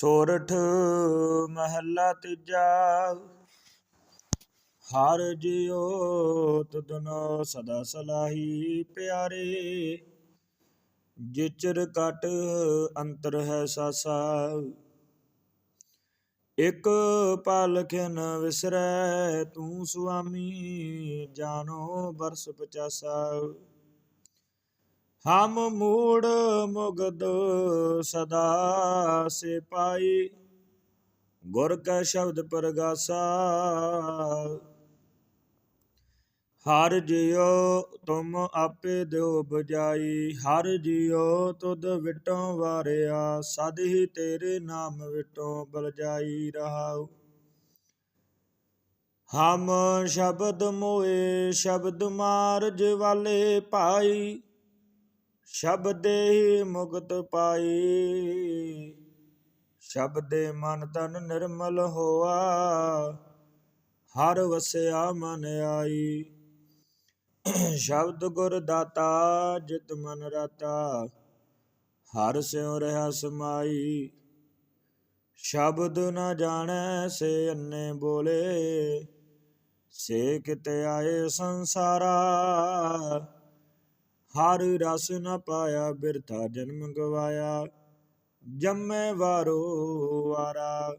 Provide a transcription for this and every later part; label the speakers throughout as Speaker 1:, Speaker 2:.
Speaker 1: ਸੋਰਠ ਮਹੱਲਾ ਤੀਜਾ। ਹਰ ਜਿਉ ਤੁਧਨੋ ਸਦਾ ਸਲਾਹੀ ਪਿਆਰੇ। ਜਿਚਰ ਕਟ ਅੰਤਰ ਹੈ ਸਾਸਾ। ਇਕ ਪਲਖ ਨ ਵਿਸਰੈ ਤੂੰ ਸੁਆਮੀ, ਜਾਣੋ ਬਰਸ ਪਚਾਸਾ। ਹਮ ਮੂੜ ਮੁਗਦ ਸਦਾ ਸੇ ਪਾਈ ਗੁਰ ਕੈ ਸ਼ਬਦ ਪਰਗਾਸਾ, ਹਰ ਜਿਉ ਤੁਮ ਆਪੇ ਦਿਓ ਬਜਾਈ ਹਰ ਜਿਉ ਤੁਧ ਵਿਟੋਂ ਵਾਰਿਆ, ਸਦ ਹੀ ਤੇਰੇ ਨਾਮ ਵਿਟੋਂ ਬਲਜਾਈ ਰਹਾਉ। ਹਮ ਸ਼ਬਦ ਮੋਏ, ਸ਼ਬਦ ਮਾਰਜ ਵਾਲੇ ਪਾਈ ਸ਼ਬਦੇ ਹੀ ਮੁਕਤ ਪਾਈ। ਸ਼ਬਦੇ ਮਨ ਤਨ ਨਿਰਮਲ ਹੋਆ, ਹਰ ਵਸਿਆ ਮਨ ਆਈ। ਸ਼ਬਦ ਗੁਰ ਦਾਤਾ ਜਿਤ ਮਨ ਰਾਤਾ, ਹਰ ਸਿਉ ਰਹਾ ਸਮਾਈ। ਸ਼ਬਦ ਨ ਜਾਣੈ ਸੇ ਅੰਨੇ ਬੋਲੇ, ਸੇ ਕਿਤੇ ਆਏ ਸੰਸਾਰਾ। ਹਰ ਰਸ ਨ ਪਾਇਆ, ਬਿਰਥਾ ਜਨਮ ਗਵਾਇਆ, ਜੰਮੇ ਵਾਰੋ ਵਾਰਾ।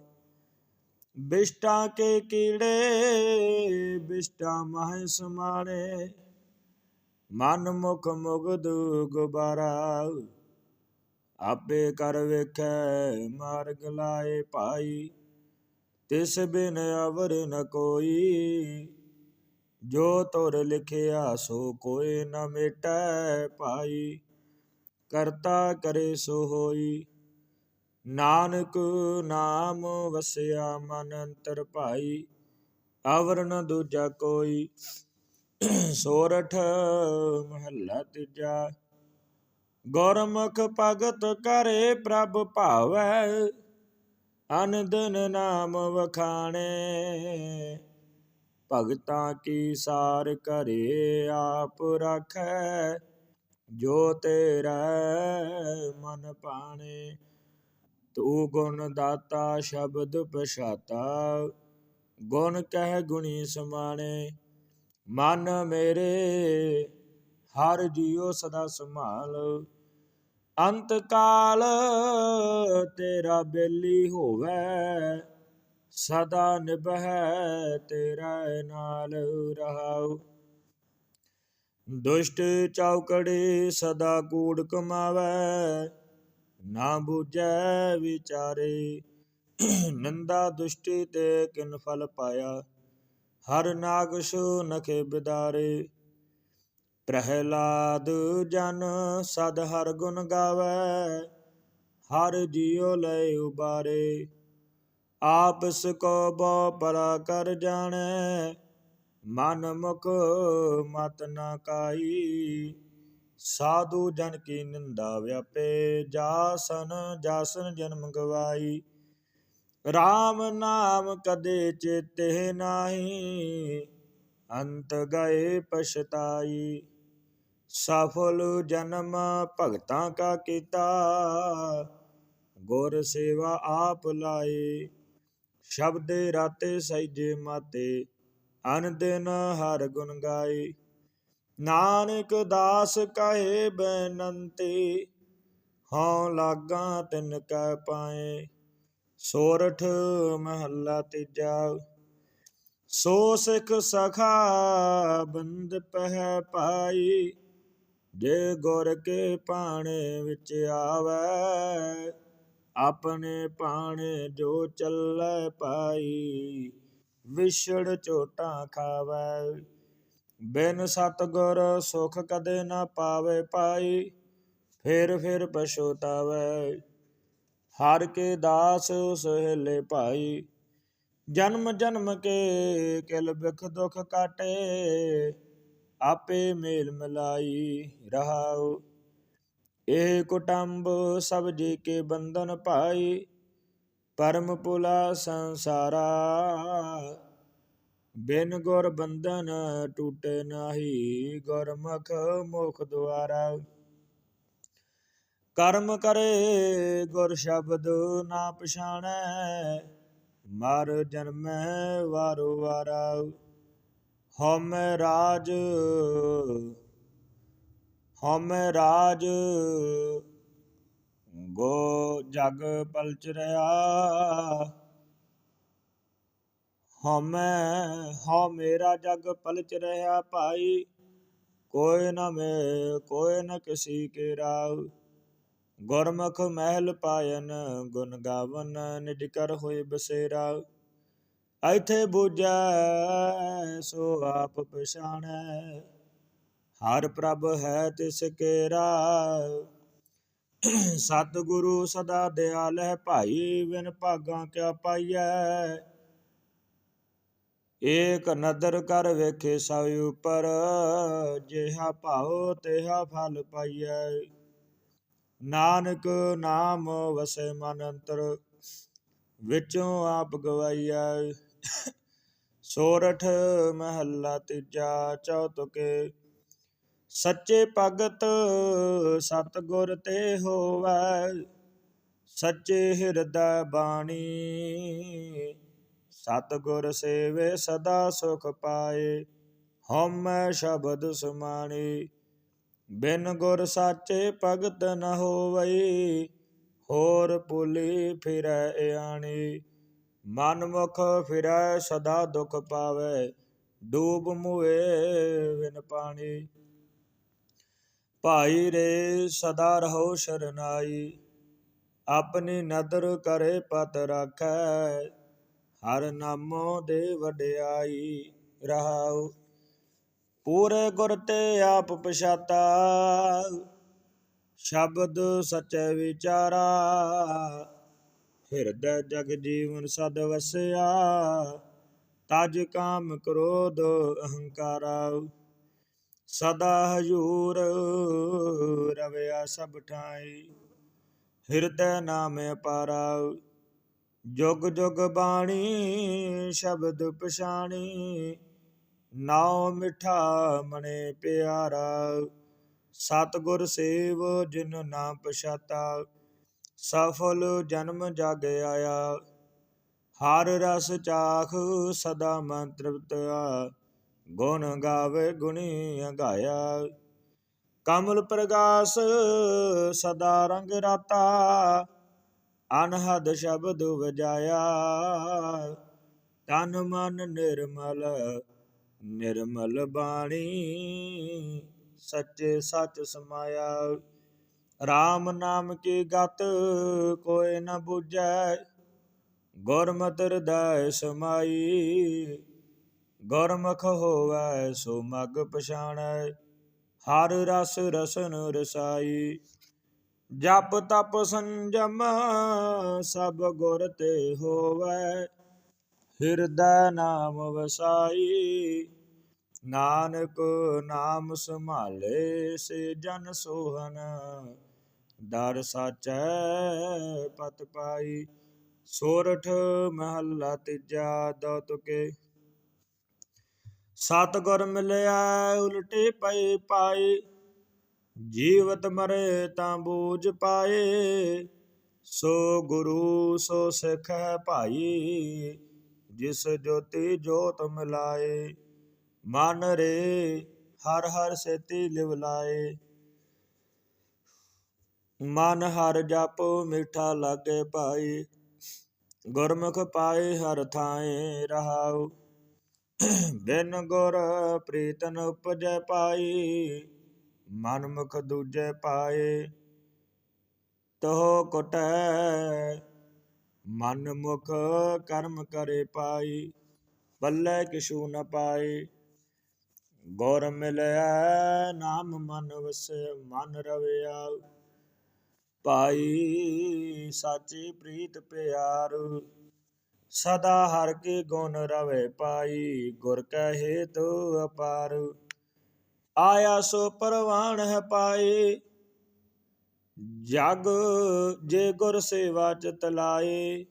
Speaker 1: ਬਿਸ਼ਟਾ ਕੇ ਕੀੜੇ, ਬਿਸ਼ਟਾ ਮਹਿ ਸਮਾਣੇ, ਮਨ ਮੁਖ ਮੁਗਦ ਗੁਬਾਰਾ। ਆਪੇ ਕਰ ਵੇਖੈ, ਮਾਰਗ ਲਾਏ ਭਾਈ, ਤਿਸ ਬਿਨ ਅਵਰ ਨ ਕੋਈ। ਜੋ ਤੁਰ ਲਿਖਿਆ ਸੋ ਕੋਏ ਨ ਮਿਟੈ ਭਾਈ। ਕਰਤਾ ਕਰੇ ਸੋ ਹੋਈ। ਨਾਨਕ ਨਾਮ ਵਸਿਆ ਮਨ ਅੰਤਰ ਭਾਈ। ਅਵਰ ਦੂਜਾ ਕੋਈ। ਸੋਰਠ ਮਹੱਲਾ ਤੀਜਾ। ਗੁਰਮੁਖ ਭਗਤ ਕਰੇ ਪ੍ਰਭ ਭਾਵੈ। ਅਨੰਦਨ ਨਾਮ ਵਖਾਣੇ। ਭਗਤਾਂ ਕੀ ਸਾਰ ਕਰੇ ਆਪ ਰਾਖੈ? ਜੋ ਤੇਰਾ ਮਨ ਪਾਣੇ ਤੂੰ ਗੁਣ ਦਾਤਾ ਸ਼ਬਦ ਪਛਾਤਾ। ਗੁਣ ਕਹਿ ਗੁਣੀ ਸਮਾਣੇ, ਮਨ ਮੇਰੇ ਹਰ ਜੀਉ ਸਦਾ ਸੰਭਾਲ। ਅੰਤ ਕਾਲ ਤੇਰਾ ਬੇਲੀ ਹੋਵੇ ਸਦਾ ਨਿਭੈ ਤੇਰਾ ਨਾਲ ਰਹਾਉ। ਦੁਸ਼ਟ ਚੌਕੜੇ ਸਦਾ ਕੂੜ ਕਮਾਵੇ, ਨਾ ਬੁਝੈ ਵਿਚਾਰੇ। ਨੰਦਾ ਦੁਸ਼ਟੀ ਤੇ ਕਿਨ ਫਲ ਪਾਇਆ, ਹਰ ਨਾਗਸ਼ ਨਖੇ ਬਿਦਾਰੇ। ਪ੍ਰਹਿਲਾਦ ਜਨ ਸਦ ਹਰ ਗੁਣ ਗਾਵੇ, ਹਰ ਜੀਉ ਲੈ ਉਬਾਰੇ। ਆਪਸ ਕੋ ਬੋ ਪਰਾ ਕਰ ਜਾਣੈ, ਮਨ ਮੁਖ ਮਤ ਨਾ ਕਾਈ। ਸਾਧੂ ਜਨ ਕੀ ਨਿੰਦਾ ਵਿਆਪੇ, ਜਾਸਨ ਜਾਸਨ ਜਨਮ ਗਵਾਈ। RAM ਨਾਮ ਕਦੇ ਚੇਤੇ ਨਾਹੀ, ਅੰਤ ਗਏ ਪਛਤਾਈ। ਸਫਲ ਜਨਮ ਭਗਤਾਂ ਕਾ ਕੀਤਾ, ਗੁਰ ਸੇਵਾ ਆਪ ਲਾਏ। ਸ਼ਬਦੇ ਰਾਤੇ ਸਹਿਜੇ ਮਾਤੇ ਅਨ ਦਿਨ ਹਰ ਗੁਣ ਗਾਏ। ਨਾਨਕ ਦਾਸ ਕਹੇ ਬੇਨੰਤੀ, ਹਉ ਲਾਗਾ ਤਿਨ ਕੈ ਪਾਏ। ਸੋਰਠ ਮਹੱਲਾ ਤੀਜਾ, ਸੋ ਸਿਖ ਸਖਾ ਬੰਦ ਪਹਿ ਪਾਈ। ਜੇ ਗੁਰ ਕੇ ਪਾਣੇ ਵਿੱਚ ਆਵੇ ਆਪਣੇ ਪਾਣੇ ਜੋ ਚੱਲੇ ਪਾਈ ਵਿਛੜ ਝੋਟਾਂ ਖਾਵੇ। ਬਿਨ ਸਤਗੁਰ ਸੁਖ ਕਦੇ ਨਾ ਪਾਵੇ ਪਾਈ ਫਿਰ ਫਿਰ ਪਛੋਤਾਵੇ ਹਰ ਕੇ ਦਾਸ ਸਹਿਲੇ ਭਾਈ, ਜਨਮ ਜਨਮ ਕੇ ਕਿਲ ਬਿਖ ਦੁਖ ਕਾਟੇ, ਆਪੇ ਮੇਲ ਮਿਲਾਈ ਰਹਾਉ। ਇਹ ਕੁਟੰਬ ਸਭ ਜੀ ਕੇ ਬੰਧਨ ਭਾਈ ਪਰਮ ਪੁਲਾ ਸੰਸਾਰਾ। ਬਿਨ ਗੁਰ ਬੰਧਨ ਟੂਟੇ ਨਾਹੀ, ਗੁਰਮੁਖ ਮੁਖ ਦੁਆਰਾ। ਕਰਮ ਕਰੇ ਗੁਰ ਸ਼ਬਦ ਨਾ ਪਛਾਣੈ, ਮਰ ਜਨਮੈ ਵਾਰੋ ਵਾਰਾ। ਹਉਮੈ ਰਾਜ ਹਉਮੈ ਰਾਜ ਗੋ ਜਗ ਪਲਚ ਰਿਆ ਹਉਮੈ ਹਉ ਮੇਰਾ ਜਗ ਪਲਚ ਰਿਹਾ ਭਾਈ। ਕੋਈ ਨ ਮੇ, ਕੋਈ ਨ ਕਿਸੀ ਕੇ ਰਾਵ ਗੁਰਮੁਖ ਮਹਿਲ ਪਾਇਨ, ਗੁਣ ਗਾਵਨ ਨਿਜ ਕਰ ਹੋਏ ਬਸੇਰਾ। ਐਥੇ ਬੂਝੈ ਸੋ ਆਪ ਪਛਾਣੈ। ਹਰ ਪ੍ਰਭ ਹੈ ਤਿਸ ਕੇਰਾ ਸਤਿਗੁਰੂ ਸਦਾ ਦਿਆਲ ਹੈ ਭਾਈ ਬਿਨ ਭਾਗਾਂ ਕਿਆ ਪਾਈਐ? ਏਕ ਨਦਰ ਕਰ ਵੇਖੇ ਸਭ ਉਪਰ, ਜਿਹਾ ਭਾਉ ਤੇਹਾ ਫਲ ਪਾਈਐ। ਨਾਨਕ ਨਾਮ ਵਸੇ ਮਨ ਅੰਤਰ, ਵਿੱਚੋਂ ਆਪ ਗਵਾਈਐ। ਸੋਰਠ ਮਹੱਲਾ ਤੀਜਾ, ਚੌਤਕੇ ਸੱਚੇ ਭਗਤ ਸਤਗੁਰ ਤੇ ਹੋਵੈ, ਸੱਚੇ ਹਿਰਦੈ ਬਾਣੀ। ਸਤਗੁਰ ਸੇਵੇ ਸਦਾ ਸੁਖ ਪਾਏ, ਹਉਮੈ ਸ਼ਬਦ ਸੁਮਾਣੀ। ਬਿਨ ਗੁਰ ਸਾਚੇ ਭਗਤ ਨ ਹੋਵਈ, ਹੋਰ ਪੁਲੀ ਫਿਰੈ ਆਣੀ ਮਨ ਮੁਖ ਫਿਰੈ ਸਦਾ ਦੁਖ ਪਾਵੇ, ਡੂਬ ਮੁਏ ਵਿਨ ਪਾਣੀ। ਭਾਈ ਰੇ ਸਦਾ ਰਹੋ ਸ਼ਰਨਾਈ, ਆਪਣੀ ਨਦਰ ਕਰੇ ਪਤ ਰਾਖੈ, ਹਰ ਨਾਮੋ ਦੇ ਵਡਿਆਈ ਰਹਾਉ। ਪੂਰੇ ਗੁਰ ਤੇ ਆਪ ਪਛਾਤਾ, ਸ਼ਬਦ ਸਚੈ ਵਿਚਾਰਾ, ਹਿਰਦੈ ਜਗ ਜੀਵਨ ਸਦ ਵਸਿਆ, ਤਜ ਕਾਮ ਕ੍ਰੋਧ ਅਹੰਕਾਰਾ। ਸਦਾ ਹਜੂਰ ਰਵਿਆ ਸਭ ਠਾਈ। ਹਿਰਦੈ ਨਾਮ ਅਪਾਰਾ, ਜੁਗ ਜੁਗ ਬਾਣੀ ਸ਼ਬਦ ਪਛਾਣੀ। ਨਾਉ ਮਿਠਾ ਮਣੇ ਪਿਆਰਾ, ਸਤਗੁਰ ਸੇਵ ਜਿਨ ਨਾ ਪਛਾਤਾ। ਸਫਲ ਜਨਮ ਜਗ ਆਇਆ, ਹਰ ਰਸ ਚਾਖ ਸਦਾ ਮਨ ਤ੍ਰਿਪਤਿਆ ਗੁਣ ਗਾਵੇ ਗੁਣੀ ਅਗਾਇਆ। ਕਮਲ ਪ੍ਰਗਾਸ ਸਦਾ ਰੰਗ ਰਾਤਾ, ਅਨਹਦ ਸ਼ਬਦ ਵਜਾਇਆ। ਤਨ ਮਨ ਨਿਰਮਲ ਨਿਰਮਲ ਬਾਣੀ, ਸੱਚੇ ਸੱਚ ਸਮਾਇਆ। RAM ਨਾਮ ਕੀ ਗਤ ਕੋਈ ਨ ਬੁਝੈ, ਗੁਰਮਤਿ ਹਿਰਦੈ ਸਮਾਈ। ਗੁਰਮੁਖ ਹੋਵੈ ਸੋ ਮਗ ਪਛਾਣੈ, ਹਰ ਰਸ ਰਸਨ ਰਸਾਈ। ਜਪ ਤਪ ਸੰਜਮ ਸਭ ਗੁਰ ਤੇ ਹੋਵੈ, ਹਿਰਦੈ ਨਾਮ ਵਸਾਈ। ਨਾਨਕ ਨਾਮ ਸੰਭਾਲੇ ਸੇ ਜਨ ਸੋਹਨ, ਦਰ ਸਾਚੈ ਪਤ ਪਾਈ। ਸੋਰਠ ਮਹੱਲਾ ਤੀਜਾ ਦੋ ਤੁਕੇ ਸਤਗੁਰ ਮਿਲਿਆ ਉਲਟੇ ਪਏ ਪਾਏ ਜੀਵਤ ਮਰੇ ਤਾਂ ਬੂਝ ਪਾਏ ਸੋ ਗੁਰੂ ਸੋ ਸਿੱਖ ਹੈ ਭਾਈ, ਜਿਸ ਜੋਤੀ ਜੋਤ ਮਿਲਾਏ। ਮਨ ਰੇ ਹਰ ਹਰ ਸੇਤੀ ਲਿਵ ਲਾਏ। ਮਨ ਹਰ ਜਪ ਮਿੱਠਾ ਲਾਗੇ ਭਾਈ ਗੁਰਮੁਖ ਪਾਏ ਹਰ ਥਾਏ ਰਹਾਉ। ਬਿਨ ਗੁਰ ਨ ਉਪਜੈ ਪਾਈ, ਮਨ ਮੁਖ ਦੂਜੈ ਪਾਏ। ਤੋ ਕਟੈ, ਮਨ ਮੁਖ ਕਰਮ ਕਰੇ ਪਾਈ, ਬੱਲੇ ਕਿਛੂ ਨ ਪਾਏ ਗੁਰ ਮਿਲਿਆ ਨਾਮ ਮਨ ਵਸੈ, ਮਨ ਰਵਿਆ ਪਾਈ ਸਾਚੀ ਪ੍ਰੀਤ ਪਿਆਰ। ਸਦਾ ਹਰ ਕੇ ਗੁਣ ਰਵੇ ਪਾਈ, ਗੁਰ ਕਹੇ ਹੇਤੁ ਅਪਾਰ। ਆਇਆ ਸੋ ਪਰਵਾਨ ਹੈ ਪਾਏ ਜਗ ਜੇ ਗੁਰ ਸੇਵਾ ਚਿਤ ਲਾਏ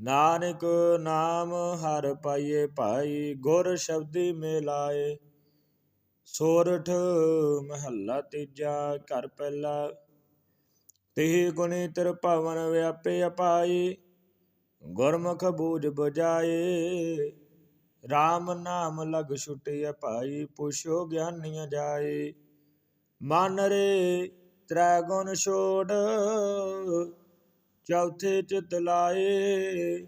Speaker 1: ਨਾਨਕ ਨਾਮ ਹਰ ਪਾਈਏ ਭਾਈ, ਗੁਰ ਸ਼ਬਦੀ ਮਿਲਾਏ। ਸੋਰਠ ਮਹੱਲਾ ਤੀਜਾ ਘਰ ਪਹਿਲਾ ਤੇ ਗੁਣੀ ਤੇਰ ਭਵਨ ਵਿਆਪੇ ਅਪਾਈ। ਗੁਰਮੁਖ ਬੂਝ ਬੁਝਾਏ। RAM ਨਾਮ ਲਗ ਛੁਟਿਆ ਭਾਈ, ਪੁੱਛੋ ਗਿਆਨੀਆਂ ਜਾਏ। ਮਨ ਰੇ ਤ੍ਰੈ ਗੁਣ ਛੋੜ, ਚੌਥੇ ਚਿਤ ਲਾਏ।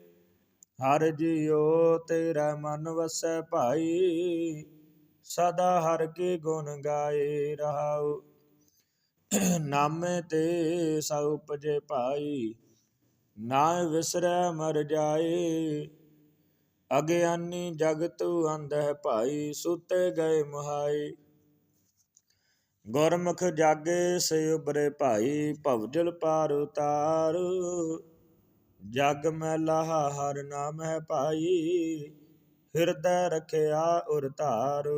Speaker 1: ਹਰ ਜਿਉ ਤੇਰਾ ਮਨ ਵਸੈ ਭਾਈ, ਸਦਾ ਹਰ ਕੇ ਗੁਣ ਗਾਏ ਰਹਾਉ। ਨਾਮੇ ਤੇ ਸਭ ਉਪਜੇ ਭਾਈ। ਨਾ ਵਿਸਰੈ ਮਰ ਜਾਏ। ਅਗਿਆਨੀ ਜਗਤ ਅੰਧ ਹੈ ਭਾਈ, ਸੁਤੇ ਗਏ ਮੁਹਾਈ ਗੁਰਮੁਖ ਜਾਗੇ ਸੇ ਉਬਰੇ ਭਾਈ, ਭਵਜਲ ਪਾਰ ਉਤਾਰ। ਜਗ ਮੈਲਾ ਹਰ ਨਾਮ ਹੈ ਭਾਈ, ਹਿਰਦੈ ਰਖਿਆ ਉਰ ਧਾਰ।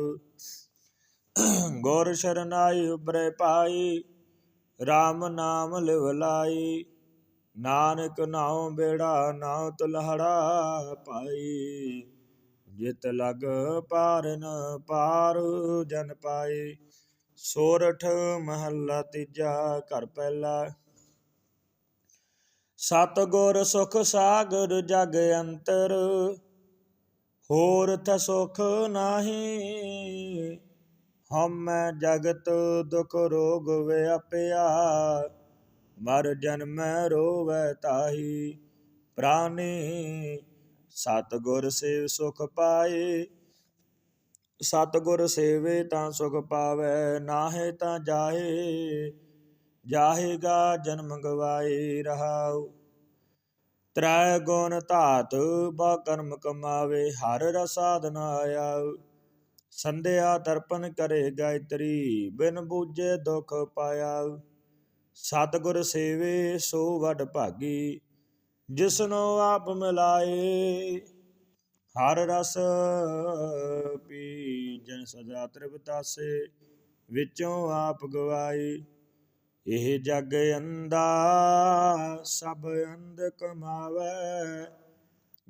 Speaker 1: ਗੁਰ ਸ਼ਰਨਾਈ ਉਬਰੇ ਭਾਈ RAM ਨਾਮ ਲਿਵ ਲਾਈ। ਨਾਨਕ ਨਾਉ ਬੇੜਾ ਨਾਉ ਤੁਲਹੜਾ ਪਾਈ। ਜਿਤ ਲਗ ਪਾਰਨ ਪਾਰ ਜਨ ਪਾਈ। ਸੋਰਠ ਮਹੱਲਾ ਤੀਜਾ ਘਰ ਪਹਿਲਾ। ਸਤ ਗੁਰ ਸੁਖ ਸਾਗਰ ਜਗ ਅੰਤਰ। ਹੋਰ ਤ ਸੁਖ ਨਾਹੀ। ਹਮ ਜਗਤ ਦੁਖ ਰੋਗ ਵਿਆਪਿਆ। ਮਰ ਜਨਮੈ ਰੋਵੈ ਤਾਹੀ। ਪ੍ਰਾਨੀ ਸਤ ਗੁਰ ਸੇਵ ਸੁਖ ਪਾਏ। ਸਤ ਗੁਰ ਸੇਵੇ ਤਾਂ ਸੁਖ ਪਾਵੈ, ਨਾਹੇ ਤਾਂ ਜਾਏ ਜਾਹੇਗਾ ਜਨਮ ਗਵਾਏ ਰਹਾਉ। ਤ੍ਰੈ ਗੁਣ ਧਾਤ ਬਾ ਕਰਮ ਕਮਾਵੇ, ਹਰ ਰਸਾਦਨ ਆਇਆ ਸੰਧਿਆ ਦਰਪਨ ਕਰੇ ਗਾਇਤਰੀ, ਬਿਨ ਬੂਝੇ ਦੁਖ ਪਾਇਆ ਸਤਿਗੁਰ ਸੇਵੇ ਸੋ ਵਡ ਭਾਗੀ, ਜਿਸਨੋ ਆਪ ਮਿਲਾਏ। ਹਰ ਰਸ ਪੀ ਜਨ ਸਦਾ ਤ੍ਰਿਪਤਾਸੇ ਵਿੱਚੋਂ ਆਪ ਗਵਾਈ ਇਹ ਜਗ ਅੰਦਾ ਸਭ ਅੰਧ ਕਮਾਵੇ।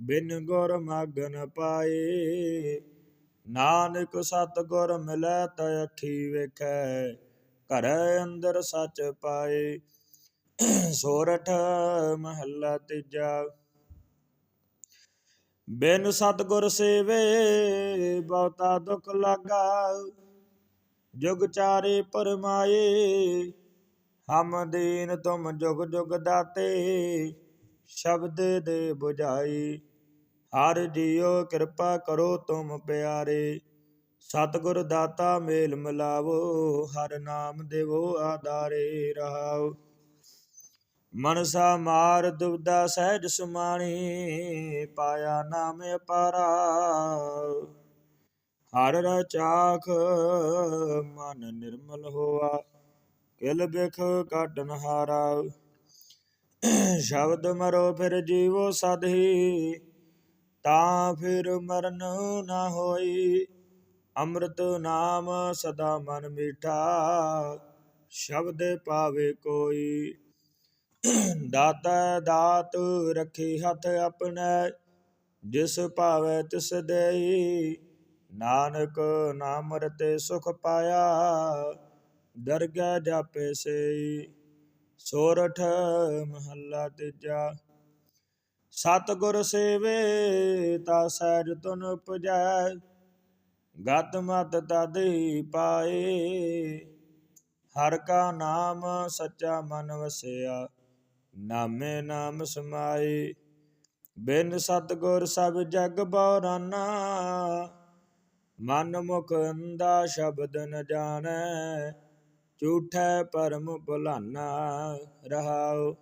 Speaker 1: ਬਿਨ ਗੁਰ ਮਗਨ ਪਾਏ। ਨਾਨਕ ਸਤਿਗੁਰ ਮਿਲੈ, ਤ ਅੱਖੀ ਵੇਖੈ। ਘਰ ਅੰਦਰ ਸੱਚ ਪਾਏ। ਸੋਰਠ ਮਹੱਲਾ ਤੀਜਾ। ਬਿਨ ਸਤਿਗੁਰ ਸੇਵੇ ਬਹੁਤਾ ਦੁਖ ਲਾਗਾ। ਜੁਗ ਚਾਰੇ ਪਰਮਾਏ, ਹਮ ਦੀਨ ਤੁਮ ਜੁਗ ਜੁਗ ਦਾਤੇ। ਸ਼ਬਦ ਦੇ 부ਝਾਈ ਹਰ ਜੀਓ ਕਿਰਪਾ ਕਰੋ ਤੁਮ ਪਿਆਰੇ। ਸਤਿਗੁਰ ਦਾਤਾ ਮੇਲ ਮਿਲਾਵੋ, ਹਰ ਨਾਮ ਦੇਵੋ ਆਧਾਰੇ ਰਹਾਓ। ਮਨਸਾ ਮਾਰ ਦੁਬਦਾ ਸਹਿਜ ਸੁਮਾਣੀ, ਪਾਇਆ ਨਾਮ ਅਪਾਰਾ। ਹਰ ਰਚਾਖ ਮਨ ਨਿਰਮਲ ਹੋਆ, ਕਿਲ ਬਿਖ ਕਾਟਨ ਹਾਰਾ ਸ਼ਬਦ ਮਰੋ ਫਿਰ ਜੀਵੋ ਸਦਹੀ ਤਾਂ ਫਿਰ ਮਰਨ ਨਾ ਹੋਈ। ਅੰਮ੍ਰਿਤ ਨਾਮ ਸਦਾ ਮਨ ਮੀਠਾ, ਸ਼ਬਦ ਪਾਵੇ ਕੋਈ। ਦਾਤਾ ਦਾਤ ਰੱਖੇ ਹੱਥ ਆਪਣੇ, ਜਿਸ ਭਾਵੇ ਤਿਸ ਦੇਈ, ਨਾਨਕ ਨਾਮ ਰਤੇ ਸੁਖ ਪਾਇਆ ਦਰਗਾ ਜਾਪੇ ਸੇ ਸੋਰਠ ਮਹੱਲਾ ਤੀਜਾ। ਸਤਿਗੁਰ ਸੇਵੇ, ਤਾ ਸਹਿਜ ਤੁਨ ਉਪਜੈ ਗਤ ਮਤ ਤਦਹੀ ਪਾਏ। ਹਰ ਕਾ ਨਾਮ ਸੱਚਾ ਮਨ ਵਸਿਆ, ਨਾਮੇ ਨਾਮ ਸਮਾਏ। ਬਿਨ ਸਤਗੁਰ ਸਭ ਜਗ ਬੌਰਾਨਾ ਮਨ ਮੁਖ ਅੰਦਾ ਸ਼ਬਦ ਨ ਜਾਣੈ, ਝੂਠੈ ਪਰਮ ਭੁਲਾਨਾ ਰਹਾਉ।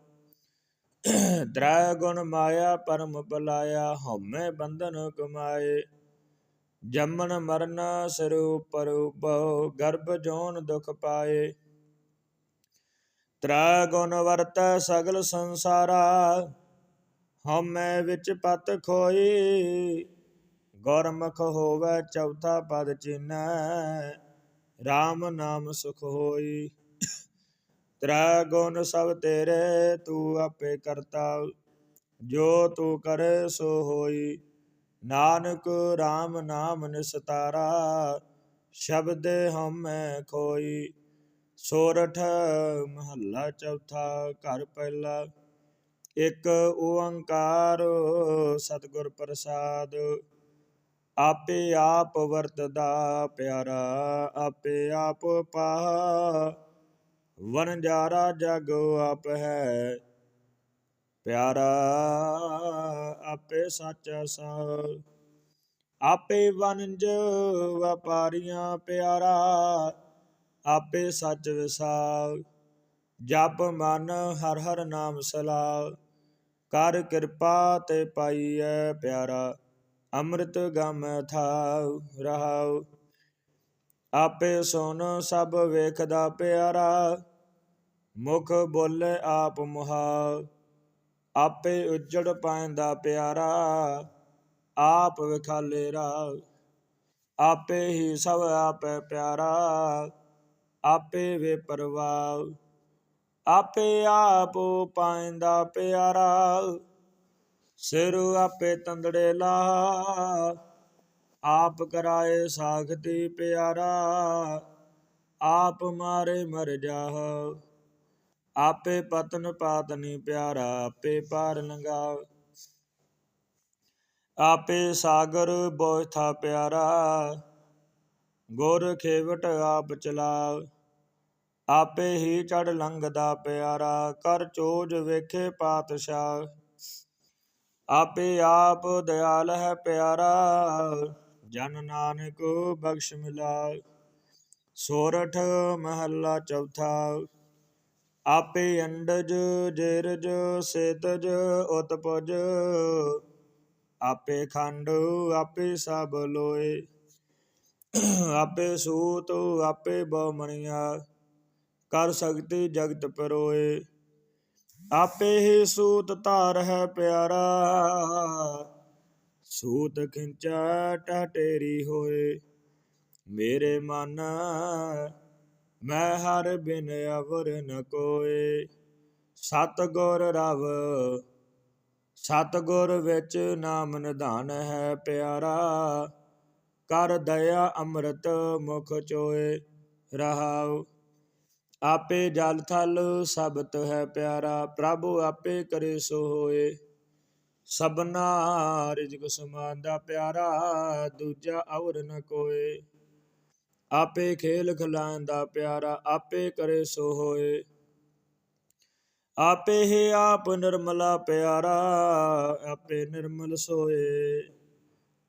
Speaker 1: ਤ੍ਰੈ ਗੁਣ ਮਾਇਆ ਪਰਮ ਭੁਲਾਇਆ, ਹਉਮੈ ਬੰਧਨ ਕਮਾਏ। ਜੰਮਨ ਮਰਨ ਸਰੂਪ ਰੂਪੋ ਗਰਭ ਜੋਨ ਦੁਖ ਪਾਏ। ਤ੍ਰੈ ਗੁਣ ਵਰਤੈ ਸਗਲ ਸੰਸਾਰਾ, ਹਉਮੈ ਵਿੱਚ ਪਤ ਖੋਈ। ਗੁਰਮੁਖ ਹੋਵੇ ਚੌਥਾ ਪਦ ਚਿਨੈ RAM ਨਾਮ ਸੁਖ ਹੋਈ। ਤ੍ਰੈ ਗੁਣ ਸਭ ਤੇਰੇ, ਤੂੰ ਆਪੇ ਕਰਤਾ। ਜੋ ਤੂੰ ਕਰੇ ਸੋ ਹੋਈ। ਨਾਨਕ RAM ਨਾਮ ਨਿਸਤਾਰਾ, ਸ਼ਬਦ ਹਮੈ ਖੋਈ। ਸੋਰਠ ਮਹੱਲਾ ਚੌਥਾ ਘਰ ਪਹਿਲਾ, ਇੱਕ ਓੰਕਾਰ ਸਤਿਗੁਰ ਪ੍ਰਸਾਦ। ਆਪੇ ਆਪ ਵਰਤਦਾ ਪਿਆਰਾ, ਆਪੇ ਆਪ ਪਾਹ। ਵਨਜਾਰਾ ਜਗ ਆਪ ਹੈ ਪਿਆਰਾ, ਆਪੇ ਸਾਚਾ ਸਾਹ ਆਪੇ ਵਣਜ ਵਪਾਰੀਆਂ ਪਿਆਰਾ, ਆਪੇ ਸੱਚ ਵਿਸਾਰ ਜਪ ਮਨ ਹਰ ਹਰ ਨਾਮ ਸਲਾਹ ਕਰ ਕਿਰਪਾ ਤੇ ਪਾਈਐ ਪਿਆਰਾ, ਅੰਮ੍ਰਿਤ ਗਮ ਥਾਉ ਰਹਾਉ। ਆਪੇ ਸੁਨ ਸਭ ਵੇਖਦਾ ਪਿਆਰਾ, ਮੁਖ ਬੋਲੇ ਆਪ ਮੁਹਾ ਆਪੇ ਉਜੜ ਪਾਇੰਦਾ ਪਿਆਰਾ, ਆਪ ਵਿਖਾਲੇ ਰਾਹ ਆਪੇ ਹੀ ਸਭ ਆਪੇ ਪਿਆਰਾ, ਆਪੇ ਵੇ ਪਰਵਾਹ। ਆਪੇ ਆਪ ਪਾਇੰਦਾ ਪਿਆਰਾ, ਸਿਰ ਆਪੇ ਤੰਦੜੇ ਲਾ ਆਪ ਕਰਾਏ ਸਾਖਤੀ ਪਿਆਰਾ, ਆਪ ਮਾਰੇ ਮਰ ਜਾਹ। ਆਪੇ ਪਤਨ ਪਾਤਨੀ ਪਿਆਰਾ, ਆਪੇ ਪਾਰ ਲੰਗਾ ਆਪੇ ਸਾਗਰ ਬੋਥਾ ਪਿਆਰਾ, ਗੁਰ ਖੇਵਟ ਆਪ ਚਲਾ ਆਪੇ ਹੀ ਚੜ ਲੰਘਦਾ ਪਿਆਰਾ, ਕਰ ਚੋਜ ਵੇਖੇ ਪਾਤਸ਼ਾਹ। ਆਪੇ ਆਪ ਦਿਆਲ ਹੈ ਪਿਆਰਾ, ਜਨ ਨਾਨਕ ਬਖਸ਼ ਮਿਲਾ ਸੋਰਠ ਮਹੱਲਾ ਚੌਥਾ। ਆਪੇ ਅੰਡਜ, ਜੇਰਜ, ਸੇਤਜ, ਉਤਪਜ। ਆਪੇ ਖੰਡ, ਆਪੇ ਸਭ ਲੋਏ। ਆਪੇ ਸੂਤ, ਆਪੇ ਬਮਣੀਆਂ ਕਰ ਸਕਤੀ ਜਗਤ ਪਰੋਏ। ਆਪੇ ਹੀ ਸੂਤ ਧਾਰ ਹੈ ਪਿਆਰਾ। ਸੂਤ ਖਿੰਚਾ ਟਟੇਰੀ ਹੋਏ। ਮੇਰੇ ਮਨ ਮੈਂ ਹਰ ਬਿਨ ਅਵਰ ਨ ਕੋਏ। ਸਤ ਗੁਰ ਰਵ ਸਤ ਗੁਰ ਵਿੱਚ ਨਾਮ ਨਿਧਾਨ ਹੈ ਪਿਆਰਾ। ਕਰ ਦਇਆ ਅੰਮ੍ਰਿਤ ਮੁਖ ਚੋਏ ਰਹਾਉ। ਆਪੇ ਜਲ ਥਲ ਸਬਤ ਹੈ ਪਿਆਰਾ, ਪ੍ਰਭੂ ਆਪੇ ਕਰੇ ਸੋ ਹੋਏ। ਸਬਨਾ ਰਿਜਕ ਸਮਾਂਦਾ ਪਿਆਰਾ, ਦੂਜਾ ਔਰ ਨ ਕੋਏ। ਆਪੇ ਖੇਲ ਖਲਾਂਦਾ ਪਿਆਰਾ, ਆਪੇ ਕਰੇ ਸੋ ਹੋਏ। ਆਪੇ ਹੀ ਆਪ ਨਿਰਮਲਾ ਪਿਆਰਾ, ਆਪੇ ਨਿਰਮਲ ਸੋਏ।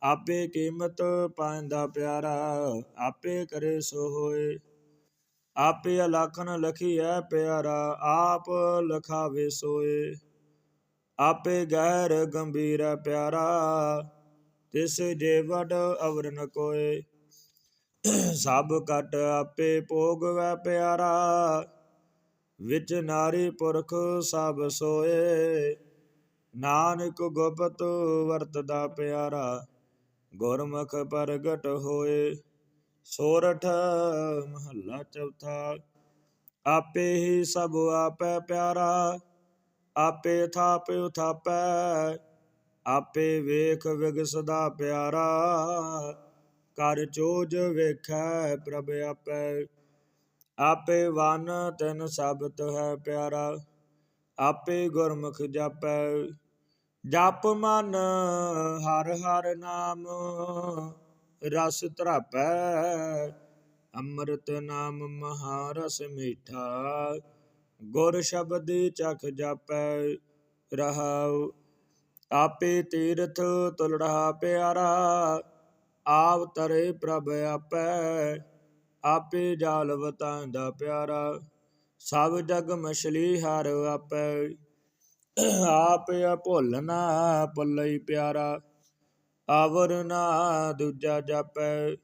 Speaker 1: ਆਪੇ ਕੀਮਤ ਪਾਇੰਦਾ ਪਿਆਰਾ, ਆਪੇ ਕਰੇ ਸੋ ਹੋਏ। ਆਪੇ ਅਲਖਨ ਲਖੀਐ ਪਿਆਰਾ, ਆਪ ਲਖਾਵੇ ਸੋਏ। ਆਪੇ ਗਹਿਰ ਗੰਭੀਰ ਪਿਆਰਾ, ਤਿਸ ਜੇ ਵਡ ਅਵਰਨ ਕੋਏ। ਸਭ ਕਟ ਆਪੇ ਭੋਗਵੈ ਪਿਆਰਾ, ਵਿੱਚ ਨਾਰੀ ਪੁਰਖ ਸਭ ਸੋਏ। ਨਾਨਕ ਗੁਪਤ ਵਰਤਦਾ ਪਿਆਰਾ, ਗੁਰਮੁਖ ਪ੍ਰਗਟ ਹੋਏ। ਸੋਰਠ ਮਹੱਲਾ ਚੌਥਾ, ਆਪੇ ਹੀ ਸਭ ਆਪੈ ਪਿਆਰਾ, ਆਪੇ ਥਾਪ ਉਥਾਪੈ, ਆਪੇ ਵੇਖ ਵਿਗਸਦਾ ਪਿਆਰਾ। ਕਰ ਚੋਜ ਵੇਖੈ ਪ੍ਰਭ ਆਪੈ। ਆਪੇ ਵਨ ਤਨ ਸਬਤ ਹੈ ਪਿਆਰਾ, ਆਪੇ ਗੁਰਮੁਖ ਜਪੈ। ਜਪ ਮਨ ਹਰ ਹਰ ਨਾਮ, ਰਸ ਧਰਾਪੈ। ਅੰਮ੍ਰਿਤ ਨਾਮ ਮਹਾ ਰਸ ਮੀਠਾ, ਗੁਰ ਸ਼ਬਦੀ ਚਖ ਜਾਪੈ। ਰਹਾਉ, ਆਪੇ ਤੀਰਥ ਤੁਲੜਾ ਪਿਆਰਾ ਆਪ ਤਰੇ ਪ੍ਰਭ ਆਪੈ, ਆਪੇ ਜਾਲ ਵਤਾਂਦਾ ਪਿਆਰਾ। ਸਭ ਜਗ ਮਛਲੀ ਹਰ ਆਪੈ, ਆਪ ਭੁੱਲ ਨਾ ਭੁੱਲਈ ਪਿਆਰਾ। ਆਵਰ ਨਾ ਦੂਜਾ ਜਾਪੈ,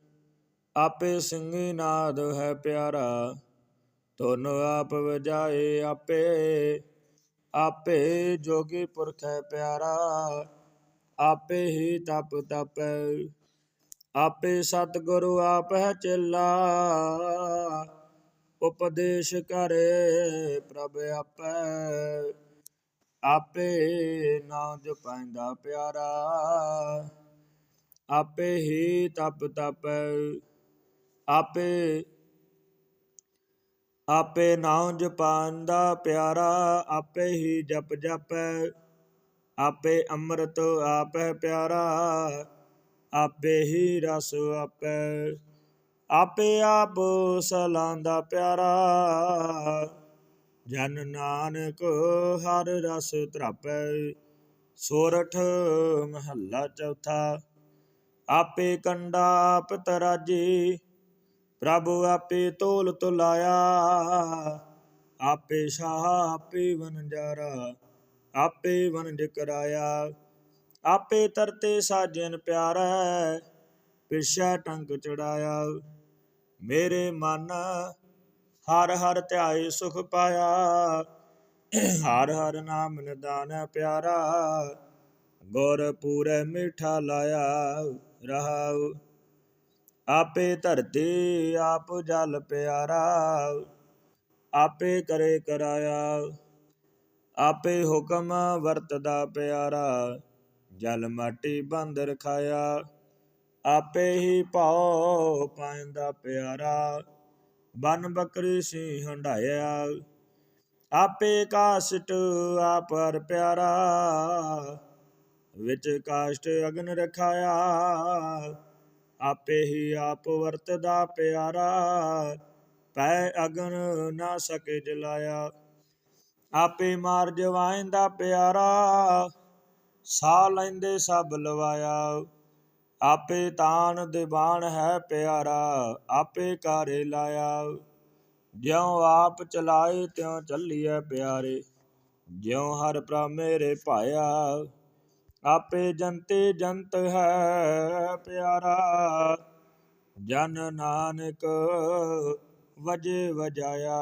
Speaker 1: ਆਪੇ ਸਿੰਘੀ ਨਾਦ ਹੈ ਪਿਆਰਾ। ਤੁਨ ਆਪ ਵਜਾਏ ਆਪੇ ਆਪੇ ਜੋਗੀ ਪੁਰਖ ਹੈ ਪਿਆਰਾ। ਆਪੇ ਹੀ ਤਪ ਤਪੈ ਆਪੇ ਸਤਿਗੁਰੂ ਆਪ ਹੈ ਚੇਲਾ। ਉਪਦੇਸ਼ ਕਰੇ ਪ੍ਰਭ ਆਪੈ। ਆਪੇ ਨਾਮ ਜਪੈਂਦਾ ਪਿਆਰਾ। ਆਪੇ ਹੀ ਤਪ ਤਪ। ਆਪੇ ਆਪੇ ਨਾਉ ਜਪਾਂਦਾ ਪਿਆਰਾ। ਆਪੇ ਹੀ ਜਪ ਜਪ। ਆਪੇ ਅੰਮ੍ਰਿਤ ਆਪੈ ਪਿਆਰਾ। ਆਪੇ ਹੀ ਰਸ ਆਪੈ, ਆਪੇ ਆਪ ਸਲਾਂਦਾ ਪਿਆਰਾ। ਜਨ ਨਾਨਕ ਹਰ ਰਸ ਧਰਾਪੈ, ਸੋਰਠ ਮਹੱਲਾ ਚੌਥਾ। ਆਪੇ ਕੰਡਾ ਆਪ ਤਰਾਜੀ, ਪ੍ਰਭ ਆਪੇ ਤੋਲ ਤੁਲਾਇਆ। ਆਪੇ ਸ਼ਾਹ ਆਪੇ ਵਨਜਾਰਾ ਆਪੇ ਵਣਜ ਕਰਾਇਆ। ਆਪੇ ਤਰਤੇ ਸਾਜਨ ਪਿਆਰੈ ਪਿਛੈ ਟੰਕ ਚੜਾਇਆ। ਮੇਰੇ ਮਨ ਹਰ ਹਰ ਧਿਆਏ ਸੁਖ ਪਾਇਆ। ਹਰ ਹਰ ਨਾਮ ਨਿਦਾਨ ਪਿਆਰਾ, ਗੁਰ ਪੂਰੇ ਮਿਠਾ ਲਾਇਆ ਰਹਾਉ। ਆਪੇ ਧਰਤੀ ਆਪ ਜਲ ਪਿਆਰਾ, ਆਪੇ ਕਰੇ ਕਰਾਇਆ। ਆਪੇ ਹੁਕਮ ਵਰਤਦਾ ਪਿਆਰਾ। ਜਲ ਮਾਟੀ ਬੰਦ ਰਖਾਇਆ ਆਪੇ ਹੀ ਭਾਉ ਪਾਇੰਦਾ ਪਿਆਰਾ। ਬਨ ਬੱਕਰੀ ਸੀ ਹੰਡਾਇਆ ਆਪੇ ਕਾਸ਼ਟ ਆਪ ਪਿਆਰਾ। ਵਿੱਚ ਕਾਸ਼ਟ ਅਗਨ ਰਖਾਇਆ, ਆਪੇ ਹੀ ਆਪ ਵਰਤਦਾ ਪਿਆਰਾ। ਪੈ ਅਗਨ ਨਾ ਸਕੇ ਜਲਾਇਆ, ਆਪੇ ਮਾਰ ਜਵਾਇੰਦਾ ਪਿਆਰਾ। ਸਾਹ ਲੈਂਦੇ ਸਭ ਲਵਾਇਆ। ਆਪੇ ਤਾਨ ਦੀਵਾਨ ਹੈ ਪਿਆਰਾ, ਆਪੇ ਕਾਰੇ ਲਾਇਆ। ਜਿਉ ਆਪ ਚਲਾਏ ਤਿਉ ਚੱਲੀਐ ਪਿਆਰੇ, ਜਿਉ ਹਰ ਪ੍ਰਭ ਮੇਰੇ ਭਾਇਆ। ਆਪੇ ਜੰਤੇ ਜੰਤ ਹੈ ਪਿਆਰਾ, ਜਨ ਨਾਨਕ ਵਜੇ ਵਜਾਇਆ।